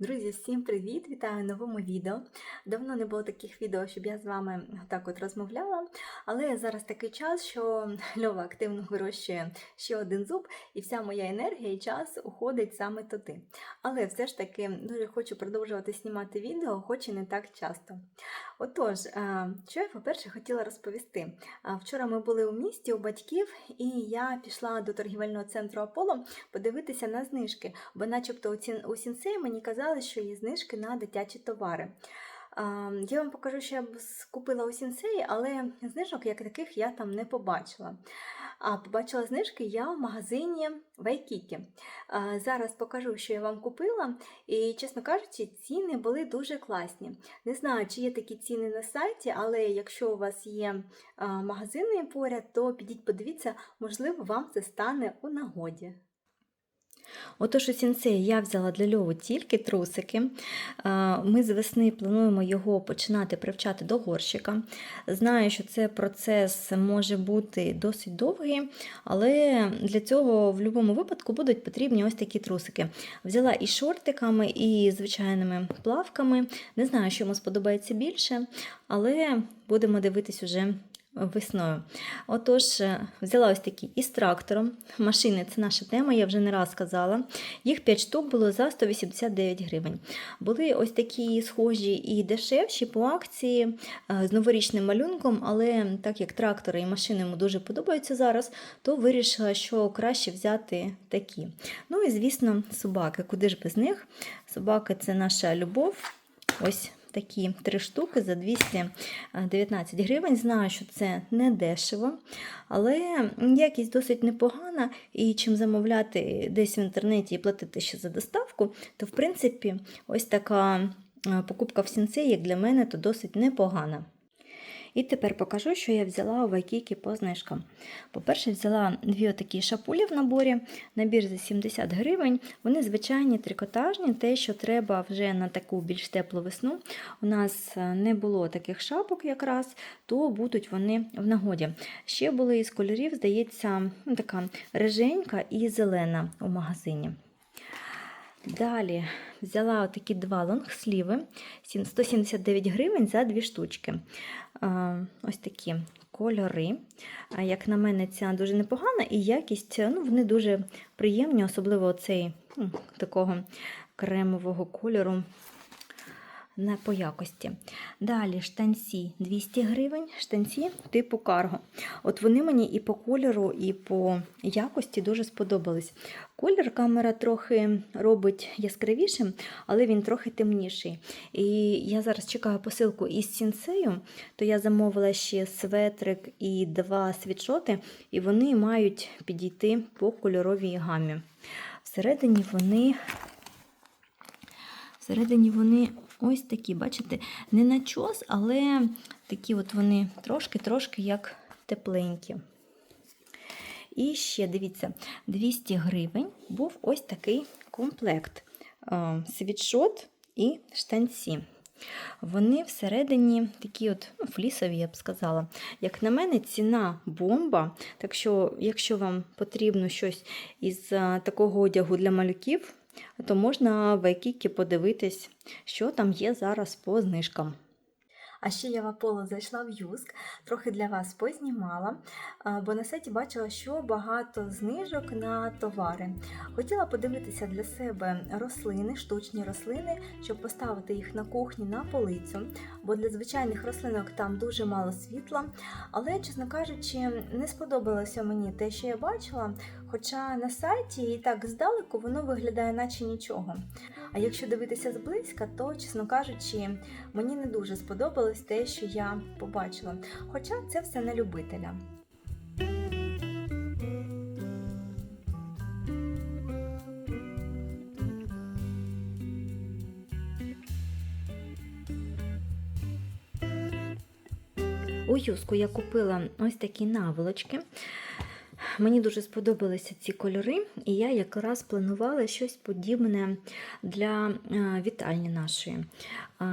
Друзі, всім привіт! Вітаю новому відео. Давно не було таких відео, щоб я з вами так от розмовляла. Але зараз такий час, що Льова активно вирощує ще один зуб, і вся моя енергія і час уходить саме туди. Але все ж таки дуже хочу продовжувати знімати відео, хоч і не так часто. Отож, е, що я, по-перше, хотіла розповісти. Вчора ми були у місті у батьків, і я пішла до торгівельного центру Аполло подивитися на знижки, бо начебто у Сінсей мені казали, що є знижки на дитячі товари. Я вам покажу, що я б скупила у Сінсеї, але знижок як таких я там не побачила. А побачила знижки я в магазині Вайкікі. Зараз покажу, що я вам купила. І, чесно кажучи, ціни були дуже класні. Не знаю, чи є такі ціни на сайті, але якщо у вас є магазини поряд, то підіть подивіться, можливо, вам це стане у нагоді. Отож, у сінцеї я взяла для льову тільки трусики. Ми з весни плануємо його починати привчати до горщика. Знаю, що це процес може бути досить довгий, але для цього в будь-якому випадку будуть потрібні ось такі трусики. Взяла і шортиками, і звичайними плавками. Не знаю, що йому сподобається більше, але будемо дивитись уже весною. Отож, е, взяла ось такі із трактором. Машини це наша тема, я вже не раз казала. Їх 5 штук було за 189 гривень. Були ось такі схожі і дешевші по акції е, з новорічним малюнком, але так як трактори і машини йому дуже подобаються зараз, то вирішила, що краще взяти такі. Ну і, звісно, собаки. Куди ж без них? Собаки це наша любов. Ось такі три штуки за 219 гривень. Знаю, що це не дешево, але якість досить непогана. І чим замовляти десь в інтернеті і платити ще за доставку, то в принципі ось така е, покупка в сінце, як для мене, то досить непогана. І тепер покажу, що я взяла у Вайкікі по знижкам. По-перше, взяла дві отакі шапулі в наборі, набір за 70 гривень. Вони звичайні трикотажні, те, що треба вже на таку більш теплу весну. У нас е, не було таких шапок якраз, то будуть вони в нагоді. Ще були із кольорів, здається, така риженька і зелена у магазині. Далі взяла такі два лонгсліви, 179 гривень за дві штучки. Ось такі кольори. Як на мене, ця дуже непогана і якість, ну, вони дуже приємні, особливо цей ну, такого кремового кольору. Не по якості. Далі штанці 200 гривень, штанці типу карго. От вони мені і по кольору, і по якості дуже сподобались. Колір камера трохи робить яскравішим, але він трохи темніший. І я зараз чекаю посилку із сінсею, то я замовила ще светрик і два світшоти, і вони мають підійти по кольоровій гамі. Всередині вони. Всередині вони ось такі, бачите, не начос, але такі от вони трошки-трошки як тепленькі. І ще, дивіться, 200 гривень був ось такий комплект. Е, Світшот і штанці. Вони всередині такі от ну, флісові, я б сказала. Як на мене, ціна бомба. Так що, якщо вам потрібно щось із такого одягу для малюків, то можна в Айкікі подивитись, що там є зараз по знижкам. А ще я в Аполло зайшла в Юск, трохи для вас познімала, бо на сайті бачила, що багато знижок на товари. Хотіла подивитися для себе рослини, штучні рослини, щоб поставити їх на кухні на полицю, бо для звичайних рослинок там дуже мало світла. Але, чесно кажучи, не сподобалося мені те, що я бачила. Хоча на сайті і так здалеку воно виглядає, наче нічого. А якщо дивитися зблизька, то, чесно кажучи, мені не дуже сподобалось те, що я побачила. Хоча це все на любителя. У юску я купила ось такі наволочки. Мені дуже сподобалися ці кольори, і я якраз планувала щось подібне для е, вітальні нашої.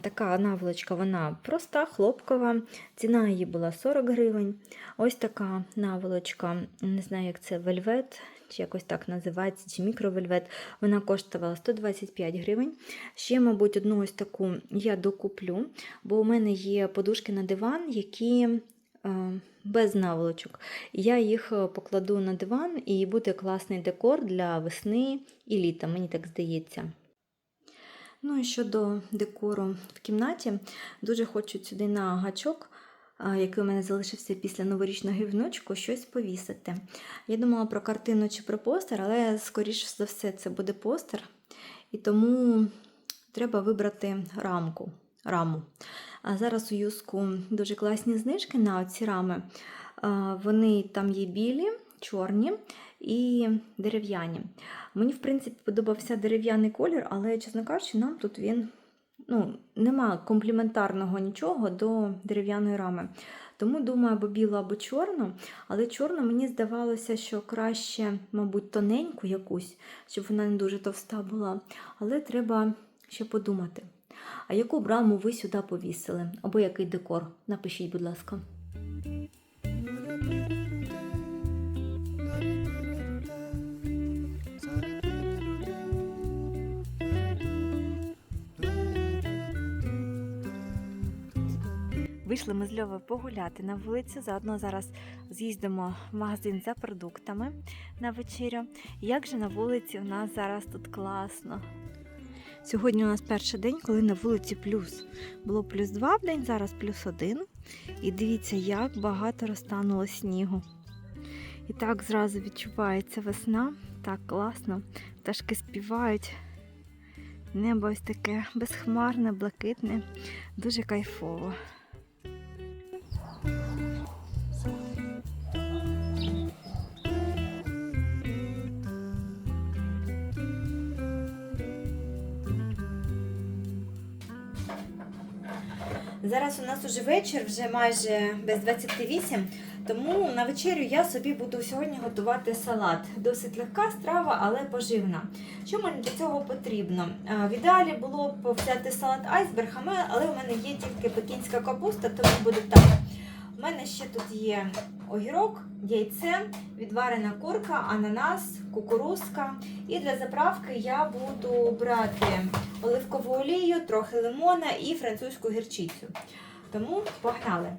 Така наволочка, вона проста, хлопкова, ціна її була 40 гривень. Ось така наволочка, не знаю, як це вельвет чи якось так називається, чи мікровельвет. Вона коштувала 125 гривень. Ще, мабуть, одну ось таку я докуплю, бо у мене є подушки на диван, які без наволочок. Я їх е, покладу на диван і буде класний декор для весни і літа, мені так здається. Ну і щодо декору в кімнаті, дуже хочу сюди на гачок, який у мене залишився після новорічного гівночку, щось повісити. Я думала про картину чи про постер, але, скоріш за все, це буде постер. І тому треба вибрати рамку. раму. А зараз у юску дуже класні знижки на ці рами. Вони там є білі, чорні і дерев'яні. Мені, в принципі, подобався дерев'яний колір, але, чесно кажучи, нам тут він ну, нема компліментарного нічого до дерев'яної рами. Тому думаю, або білу, або чорну. Але чорну мені здавалося, що краще, мабуть, тоненьку якусь, щоб вона не дуже товста була. Але треба ще подумати. А яку б раму ви сюди повісили? Або який декор? Напишіть, будь ласка. Вийшли ми з Льовою погуляти на вулицю. Заодно зараз з'їздимо в магазин за продуктами на вечерю. Як же на вулиці у нас зараз тут класно. Сьогодні у нас перший день, коли на вулиці плюс. Було плюс два в день, зараз плюс один. І дивіться, як багато розтануло снігу. І так зразу відчувається весна. Так класно. Пташки співають. Небо ось таке безхмарне, блакитне, дуже кайфово. Зараз у нас уже вечір, вже майже без 28, тому на вечерю я собі буду сьогодні готувати салат. Досить легка страва, але поживна. Що мені для цього потрібно? Е, В ідеалі було б взяти салат айсберг, але у мене є тільки пекінська капуста, тому буде так. У мене ще тут є огірок, яйце, відварена курка, ананас, кукурузка. І для заправки я буду брати оливкову олію, трохи лимона і французьку гірчицю. Тому погнали!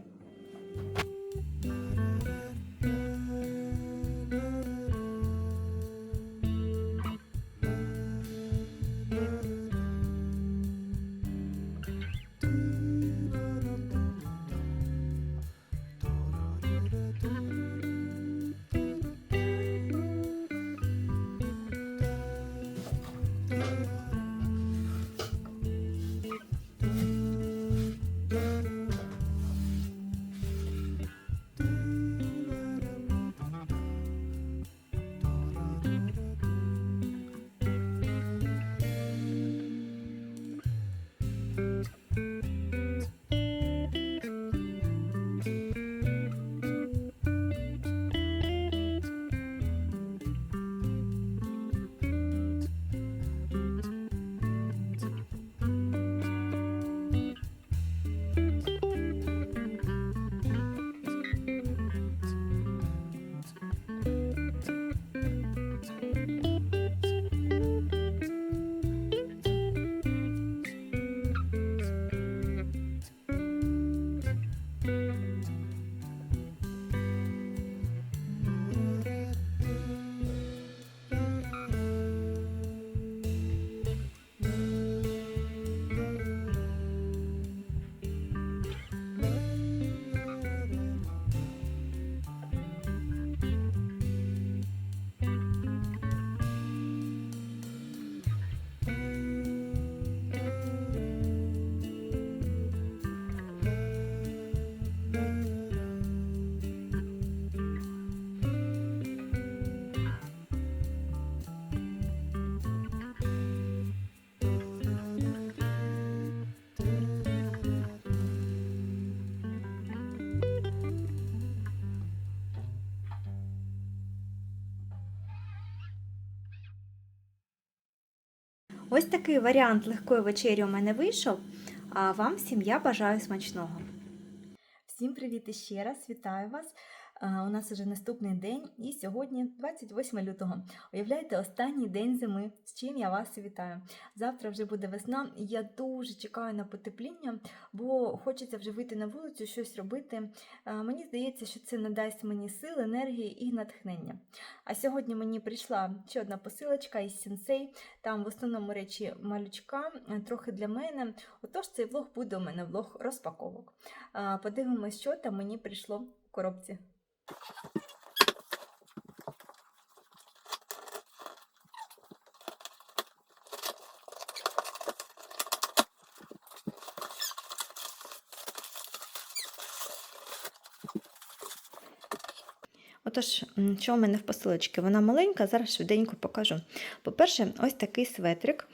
Ось такий варіант легкої вечері у мене вийшов. А вам всім я бажаю смачного. Всім привіт іще раз, вітаю вас. У нас вже наступний день, і сьогодні 28 лютого. Уявляєте, останній день зими, з чим я вас вітаю. Завтра вже буде весна, і я дуже чекаю на потепління, бо хочеться вже вийти на вулицю, щось робити. Мені здається, що це надасть мені сил, енергії і натхнення. А сьогодні мені прийшла ще одна посилочка із сенсей. Там в основному речі малючка, е, трохи для мене. Отож, цей влог буде у мене влог розпаковок. Подивимось, що там мені прийшло в коробці. Отож, що у мене в посилочці? Вона маленька, зараз швиденько покажу. По-перше, ось такий светрик.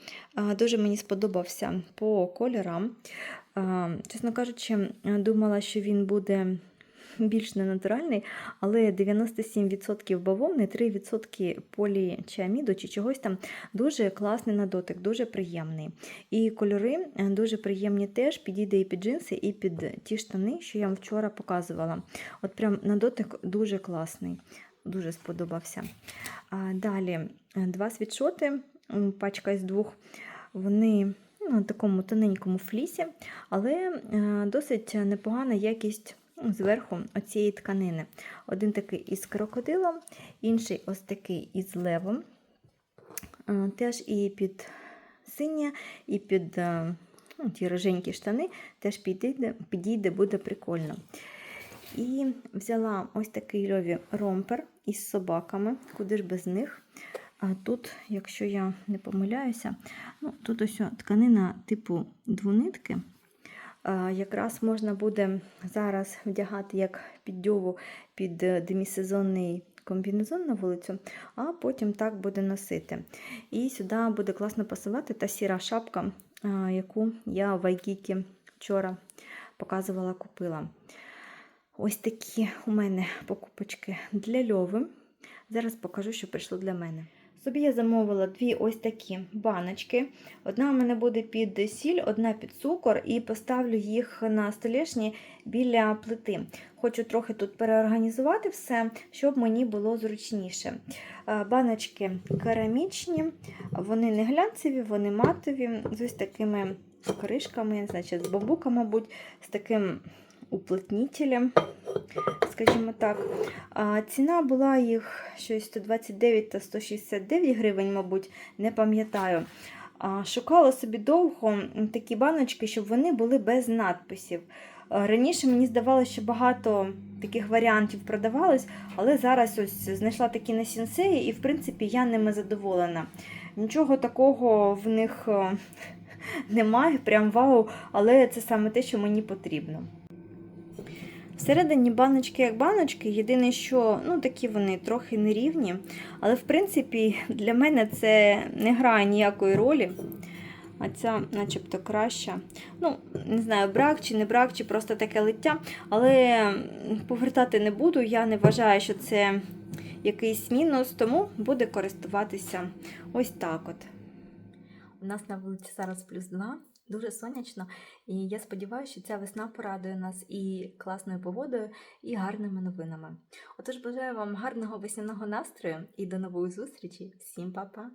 Дуже мені сподобався по кольорам. Чесно кажучи, думала, що він буде більш ненатуральний, але 97% бавовни, 3% полічіаміду чи чогось там дуже класний на дотик, дуже приємний. І кольори е, дуже приємні теж, підійде і під джинси, і під ті штани, що я вам вчора показувала. От прям на дотик дуже класний, дуже сподобався. Далі е, два світшоти, пачка із двох. Вони ну, на такому тоненькому флісі, але е, досить непогана якість зверху оцієї тканини. Один такий із крокодилом, інший ось такий із левом. Е, Теж і під синє, і під е, ну, ті роженькі штани теж підійде, підійде, буде прикольно. І взяла ось такий льові ромпер із собаками, куди ж без них. А тут, якщо я не помиляюся, ну, тут ось тканина типу двунитки. Якраз можна буде зараз вдягати як піддьову під е, демісезонний комбінезон на вулицю, а потім так буде носити. І сюди буде класно пасувати та сіра шапка, яку я в Айкікі вчора показувала, купила. Ось такі у мене покупочки для льови. Зараз покажу, що прийшло для мене. Собі я замовила дві ось такі баночки. Одна у мене буде під сіль, одна під цукор, і поставлю їх на столішні біля плити. Хочу трохи тут переорганізувати все, щоб мені було зручніше. Е, Баночки керамічні, вони не глянцеві, вони матові, з ось такими кришками, значить, з бамбука, мабуть, з таким уплотнітелем, скажімо так. Ціна була їх щось 129 та 169 гривень, мабуть, не пам'ятаю. Шукала собі довго такі баночки, щоб вони були без надписів. Раніше мені здавалося, що багато таких варіантів продавалось, але зараз ось знайшла такі на сінсеї, і в принципі я ними задоволена. Нічого такого в них е, немає, прям вау, але це саме те, що мені потрібно. Всередині баночки як баночки, єдине, що ну, такі вони трохи нерівні, але в принципі для мене це не грає ніякої ролі. А ця начебто краща. Ну, не знаю, брак чи не брак, чи просто таке лиття. Але повертати не буду. Я не вважаю, що це якийсь мінус, тому буде користуватися ось так от. У нас на вулиці зараз плюс 2, дуже сонячно, і я сподіваюся, що ця весна порадує нас і класною погодою, і гарними новинами. Отож, бажаю вам гарного весняного настрою і до нової зустрічі. Всім па-па!